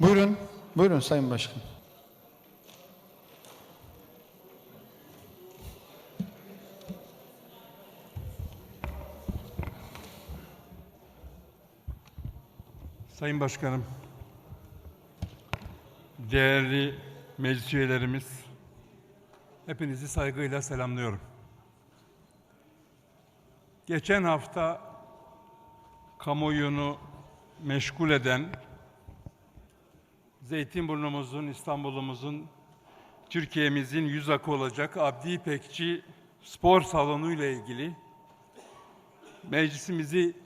Buyurun, buyurun Sayın Başkan. Sayın Başkanım, değerli meclis üyelerimiz, hepinizi saygıyla selamlıyorum. Geçen hafta kamuoyunu meşgul eden Zeytinburnumuzun, İstanbul'umuzun, Türkiye'mizin yüz akı olacak Abdi İpekçi spor salonu ile ilgili meclisimizi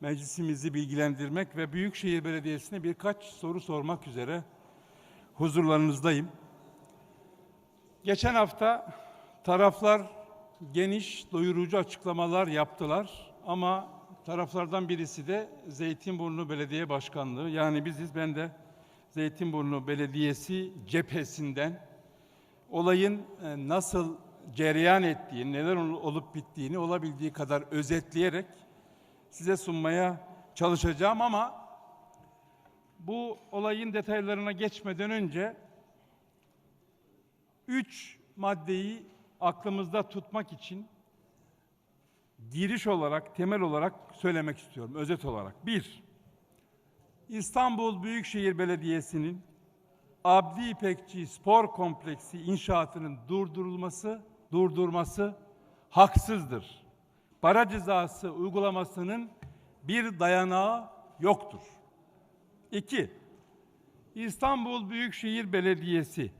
meclisimizi bilgilendirmek ve Büyükşehir Belediyesi'ne birkaç soru sormak üzere huzurlarınızdayım. Geçen hafta taraflar geniş, doyurucu açıklamalar yaptılar ama taraflardan birisi de Zeytinburnu Belediye Başkanlığı. Yani biziz, ben de Zeytinburnu Belediyesi cephesinden olayın e, nasıl cereyan ettiğini, neler olup bittiğini olabildiği kadar özetleyerek size sunmaya çalışacağım ama bu olayın detaylarına geçmeden önce üç maddeyi aklımızda tutmak için giriş olarak, temel olarak söylemek istiyorum, özet olarak. Bir, İstanbul Büyükşehir Belediyesi'nin Abdi İpekçi Spor Kompleksi inşaatının durdurulması, durdurması haksızdır para cezası uygulamasının bir dayanağı yoktur. 2. İstanbul Büyükşehir Belediyesi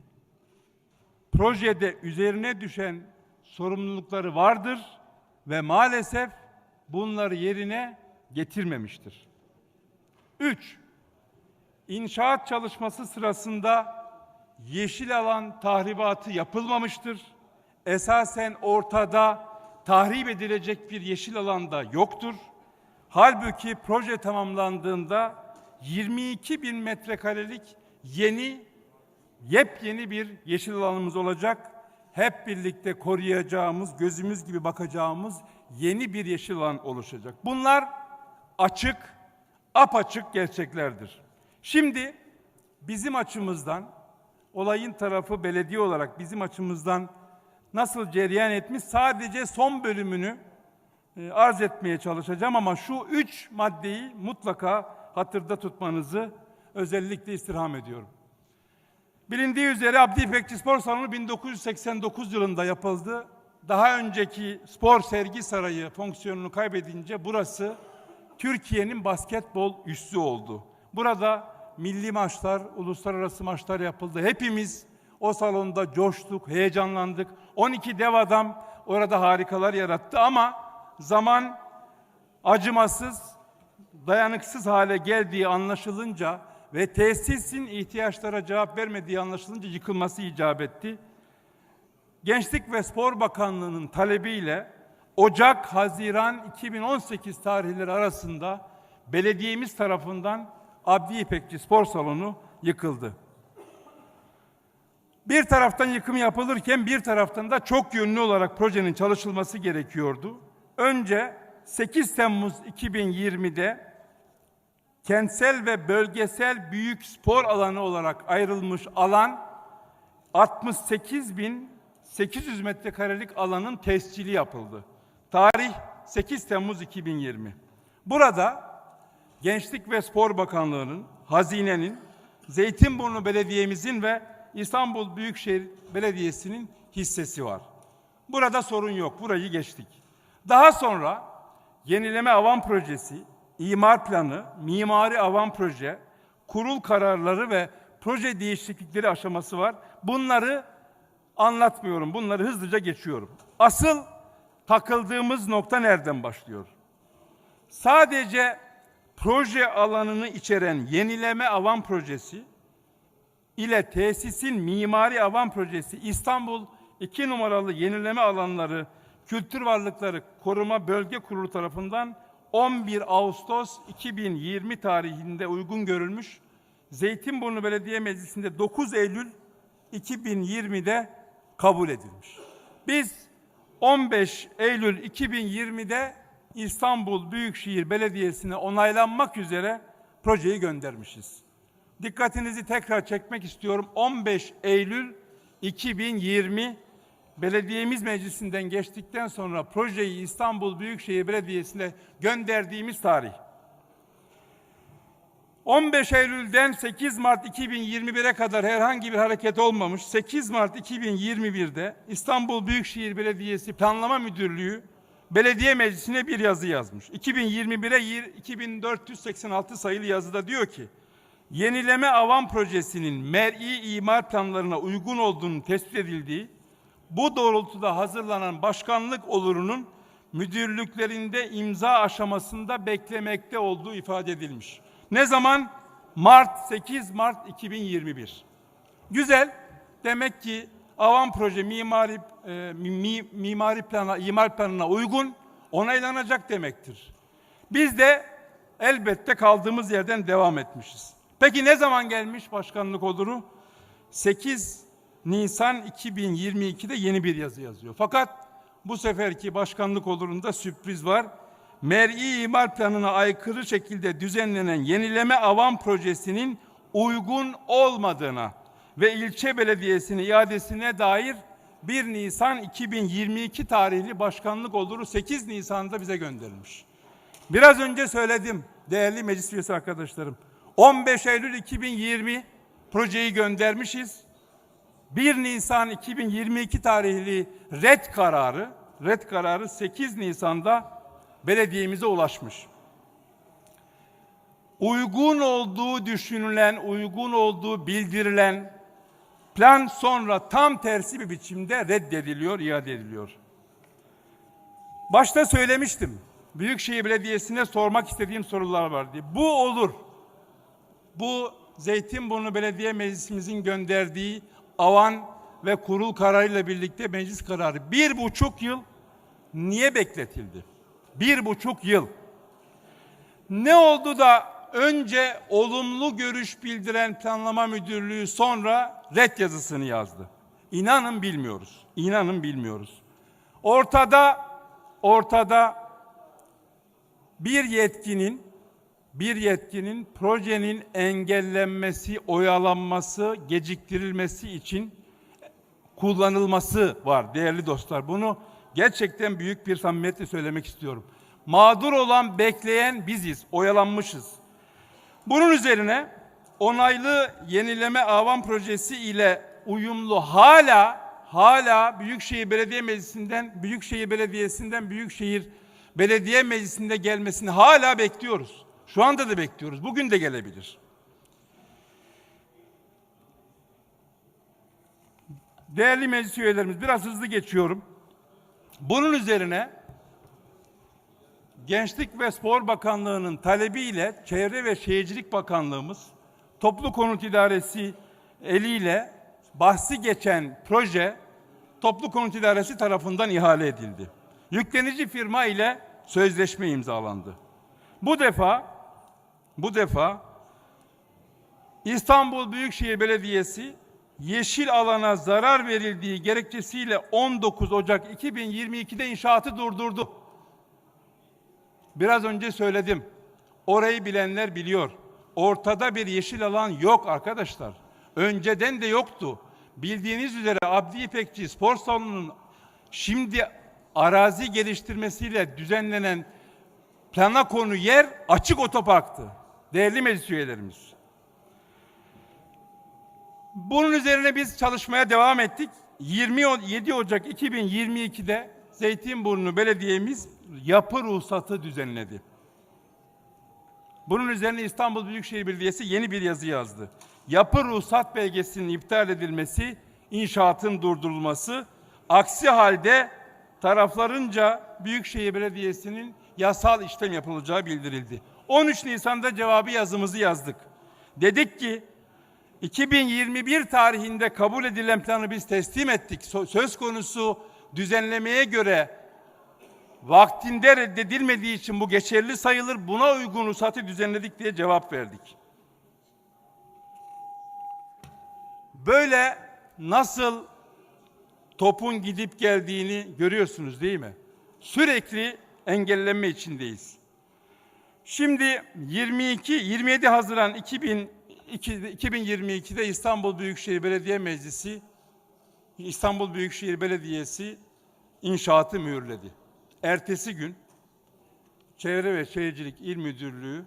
projede üzerine düşen sorumlulukları vardır ve maalesef bunları yerine getirmemiştir. 3. İnşaat çalışması sırasında yeşil alan tahribatı yapılmamıştır. Esasen ortada tahrip edilecek bir yeşil alanda yoktur. Halbuki proje tamamlandığında 22 bin metrekarelik yeni, yepyeni bir yeşil alanımız olacak. Hep birlikte koruyacağımız, gözümüz gibi bakacağımız yeni bir yeşil alan oluşacak. Bunlar açık, apaçık gerçeklerdir. Şimdi bizim açımızdan, olayın tarafı belediye olarak bizim açımızdan nasıl cereyan etmiş sadece son bölümünü e, arz etmeye çalışacağım ama şu üç maddeyi mutlaka hatırda tutmanızı özellikle istirham ediyorum. Bilindiği üzere Abdi İpekçi Spor Salonu 1989 yılında yapıldı. Daha önceki spor sergi sarayı fonksiyonunu kaybedince burası Türkiye'nin basketbol üssü oldu. Burada milli maçlar, uluslararası maçlar yapıldı. Hepimiz o salonda coştuk, heyecanlandık. 12 dev adam orada harikalar yarattı ama zaman acımasız, dayanıksız hale geldiği anlaşılınca ve tesisin ihtiyaçlara cevap vermediği anlaşılınca yıkılması icap etti. Gençlik ve Spor Bakanlığı'nın talebiyle Ocak-Haziran 2018 tarihleri arasında belediyemiz tarafından Abdi İpekçi Spor Salonu yıkıldı. Bir taraftan yıkım yapılırken bir taraftan da çok yönlü olarak projenin çalışılması gerekiyordu. Önce 8 Temmuz 2020'de kentsel ve bölgesel büyük spor alanı olarak ayrılmış alan 68.800 metrekarelik alanın tescili yapıldı. Tarih 8 Temmuz 2020. Burada Gençlik ve Spor Bakanlığı'nın, Hazine'nin, Zeytinburnu Belediye'mizin ve İstanbul Büyükşehir Belediyesi'nin hissesi var. Burada sorun yok. Burayı geçtik. Daha sonra yenileme avan projesi, imar planı, mimari avan proje, kurul kararları ve proje değişiklikleri aşaması var. Bunları anlatmıyorum. Bunları hızlıca geçiyorum. Asıl takıldığımız nokta nereden başlıyor? Sadece proje alanını içeren yenileme avan projesi ile tesisin mimari avan projesi İstanbul 2 numaralı yenileme alanları Kültür Varlıkları Koruma Bölge Kurulu tarafından 11 Ağustos 2020 tarihinde uygun görülmüş. Zeytinburnu Belediye Meclisi'nde 9 Eylül 2020'de kabul edilmiş. Biz 15 Eylül 2020'de İstanbul Büyükşehir Belediyesi'ne onaylanmak üzere projeyi göndermişiz. dikkatinizi tekrar çekmek istiyorum. 15 Eylül 2020 Belediyemiz Meclisi'nden geçtikten sonra projeyi İstanbul Büyükşehir Belediyesi'ne gönderdiğimiz tarih. 15 Eylül'den 8 Mart 2021'e kadar herhangi bir hareket olmamış. 8 Mart 2021'de İstanbul Büyükşehir Belediyesi Planlama Müdürlüğü Belediye Meclisi'ne bir yazı yazmış. 2021'e yir- 2486 sayılı yazıda diyor ki, yenileme avan projesinin mer'i imar planlarına uygun olduğunu tespit edildiği, bu doğrultuda hazırlanan başkanlık olurunun müdürlüklerinde imza aşamasında beklemekte olduğu ifade edilmiş. Ne zaman? Mart 8 Mart 2021. Güzel. Demek ki avan proje mimari e, mi- mimari plana, imar planına uygun onaylanacak demektir. Biz de elbette kaldığımız yerden devam etmişiz. Peki ne zaman gelmiş başkanlık oluru? 8 Nisan 2022'de yeni bir yazı yazıyor. Fakat bu seferki başkanlık olurunda sürpriz var. Mer'i imar planına aykırı şekilde düzenlenen yenileme avan projesinin uygun olmadığına ve ilçe belediyesinin iadesine dair 1 Nisan 2022 tarihli başkanlık oluru 8 Nisan'da bize gönderilmiş. Biraz önce söyledim değerli meclis üyesi arkadaşlarım. 15 Eylül 2020 projeyi göndermişiz. 1 Nisan 2022 tarihli red kararı, red kararı 8 Nisan'da belediyemize ulaşmış. Uygun olduğu düşünülen, uygun olduğu bildirilen plan sonra tam tersi bir biçimde reddediliyor, iade ediliyor. Başta söylemiştim. Büyükşehir Belediyesi'ne sormak istediğim sorular var diye. Bu olur. Bu Zeytinburnu Belediye Meclisimizin gönderdiği avan ve kurul kararıyla birlikte meclis kararı bir buçuk yıl niye bekletildi? Bir buçuk yıl. Ne oldu da önce olumlu görüş bildiren planlama müdürlüğü sonra red yazısını yazdı? İnanın bilmiyoruz. İnanın bilmiyoruz. Ortada ortada bir yetkinin bir yetkinin projenin engellenmesi, oyalanması, geciktirilmesi için kullanılması var değerli dostlar. Bunu gerçekten büyük bir samimiyetle söylemek istiyorum. Mağdur olan, bekleyen biziz, oyalanmışız. Bunun üzerine onaylı yenileme avan projesi ile uyumlu hala hala Büyükşehir Belediye Meclisi'nden Büyükşehir Belediyesi'nden Büyükşehir Belediye Meclisi'nde gelmesini hala bekliyoruz. Şu anda da bekliyoruz. Bugün de gelebilir. Değerli meclis üyelerimiz biraz hızlı geçiyorum. Bunun üzerine Gençlik ve Spor Bakanlığı'nın talebiyle Çevre ve Şehircilik Bakanlığımız Toplu Konut İdaresi eliyle bahsi geçen proje Toplu Konut İdaresi tarafından ihale edildi. Yüklenici firma ile sözleşme imzalandı. Bu defa bu defa İstanbul Büyükşehir Belediyesi yeşil alana zarar verildiği gerekçesiyle 19 Ocak 2022'de inşaatı durdurdu. Biraz önce söyledim. Orayı bilenler biliyor. Ortada bir yeşil alan yok arkadaşlar. Önceden de yoktu. Bildiğiniz üzere Abdi İpekçi Spor Salonu'nun şimdi arazi geliştirmesiyle düzenlenen plana konu yer açık otoparktı. Değerli meclis üyelerimiz. Bunun üzerine biz çalışmaya devam ettik. 27 Ocak 2022'de Zeytinburnu Belediye'miz yapı ruhsatı düzenledi. Bunun üzerine İstanbul Büyükşehir Belediyesi yeni bir yazı yazdı. Yapı ruhsat belgesinin iptal edilmesi, inşaatın durdurulması, aksi halde taraflarınca Büyükşehir Belediyesi'nin yasal işlem yapılacağı bildirildi. 13 Nisan'da cevabı yazımızı yazdık. Dedik ki 2021 tarihinde kabul edilen planı biz teslim ettik. Söz konusu düzenlemeye göre vaktinde reddedilmediği için bu geçerli sayılır. Buna uygun ruhsatı düzenledik diye cevap verdik. Böyle nasıl topun gidip geldiğini görüyorsunuz değil mi? Sürekli engellenme içindeyiz. Şimdi 22 27 Haziran iki- 2022'de İstanbul Büyükşehir Belediye Meclisi, İstanbul Büyükşehir Belediyesi inşaatı mühürledi. Ertesi gün Çevre ve Şehircilik İl Müdürlüğü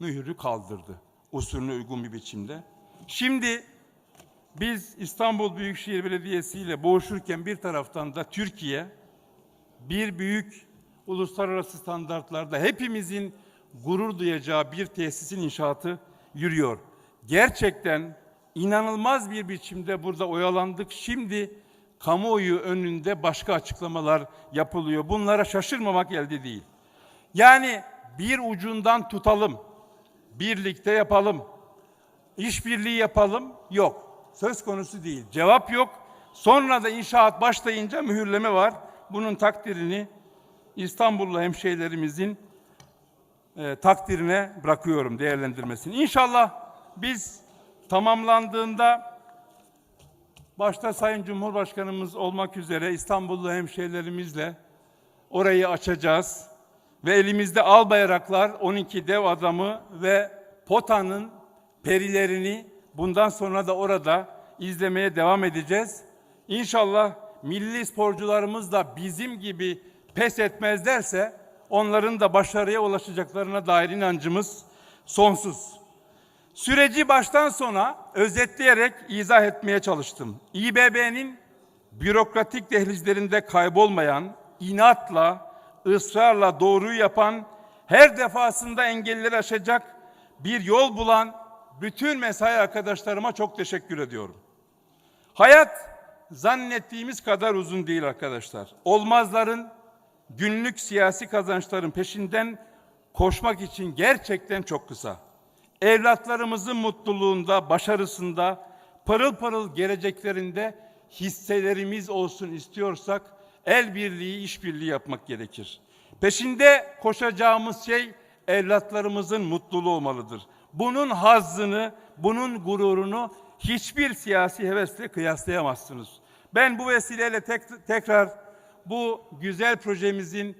mühürü kaldırdı. Usulüne uygun bir biçimde. Şimdi biz İstanbul Büyükşehir Belediyesi ile boğuşurken bir taraftan da Türkiye bir büyük uluslararası standartlarda hepimizin gurur duyacağı bir tesisin inşaatı yürüyor. Gerçekten inanılmaz bir biçimde burada oyalandık. Şimdi kamuoyu önünde başka açıklamalar yapılıyor. Bunlara şaşırmamak elde değil. Yani bir ucundan tutalım, birlikte yapalım, işbirliği yapalım yok. Söz konusu değil. Cevap yok. Sonra da inşaat başlayınca mühürleme var. Bunun takdirini İstanbullu hemşehrilerimizin e, takdirine bırakıyorum değerlendirmesini. İnşallah biz tamamlandığında başta Sayın Cumhurbaşkanımız olmak üzere İstanbullu hemşehrilerimizle orayı açacağız. Ve elimizde al bayraklar, 12 dev adamı ve POTA'nın perilerini bundan sonra da orada izlemeye devam edeceğiz. İnşallah milli sporcularımız da bizim gibi pes etmezlerse onların da başarıya ulaşacaklarına dair inancımız sonsuz. Süreci baştan sona özetleyerek izah etmeye çalıştım. İBB'nin bürokratik dehlizlerinde kaybolmayan, inatla, ısrarla doğruyu yapan, her defasında engelleri aşacak bir yol bulan bütün mesai arkadaşlarıma çok teşekkür ediyorum. Hayat zannettiğimiz kadar uzun değil arkadaşlar. Olmazların, günlük siyasi kazançların peşinden koşmak için gerçekten çok kısa. Evlatlarımızın mutluluğunda, başarısında, pırıl pırıl geleceklerinde hisselerimiz olsun istiyorsak el birliği, işbirliği yapmak gerekir. Peşinde koşacağımız şey evlatlarımızın mutluluğu olmalıdır. Bunun hazzını, bunun gururunu hiçbir siyasi hevesle kıyaslayamazsınız. Ben bu vesileyle tek- tekrar bu güzel projemizin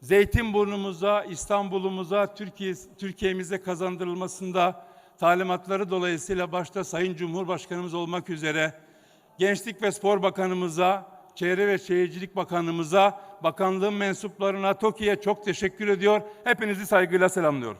Zeytinburnumuza, İstanbul'umuza, Türkiye Türkiye'mize kazandırılmasında talimatları dolayısıyla başta Sayın Cumhurbaşkanımız olmak üzere Gençlik ve Spor Bakanımıza, Çevre ve Şehircilik Bakanımıza, bakanlığın mensuplarına, TOKİ'ye çok teşekkür ediyor. Hepinizi saygıyla selamlıyorum.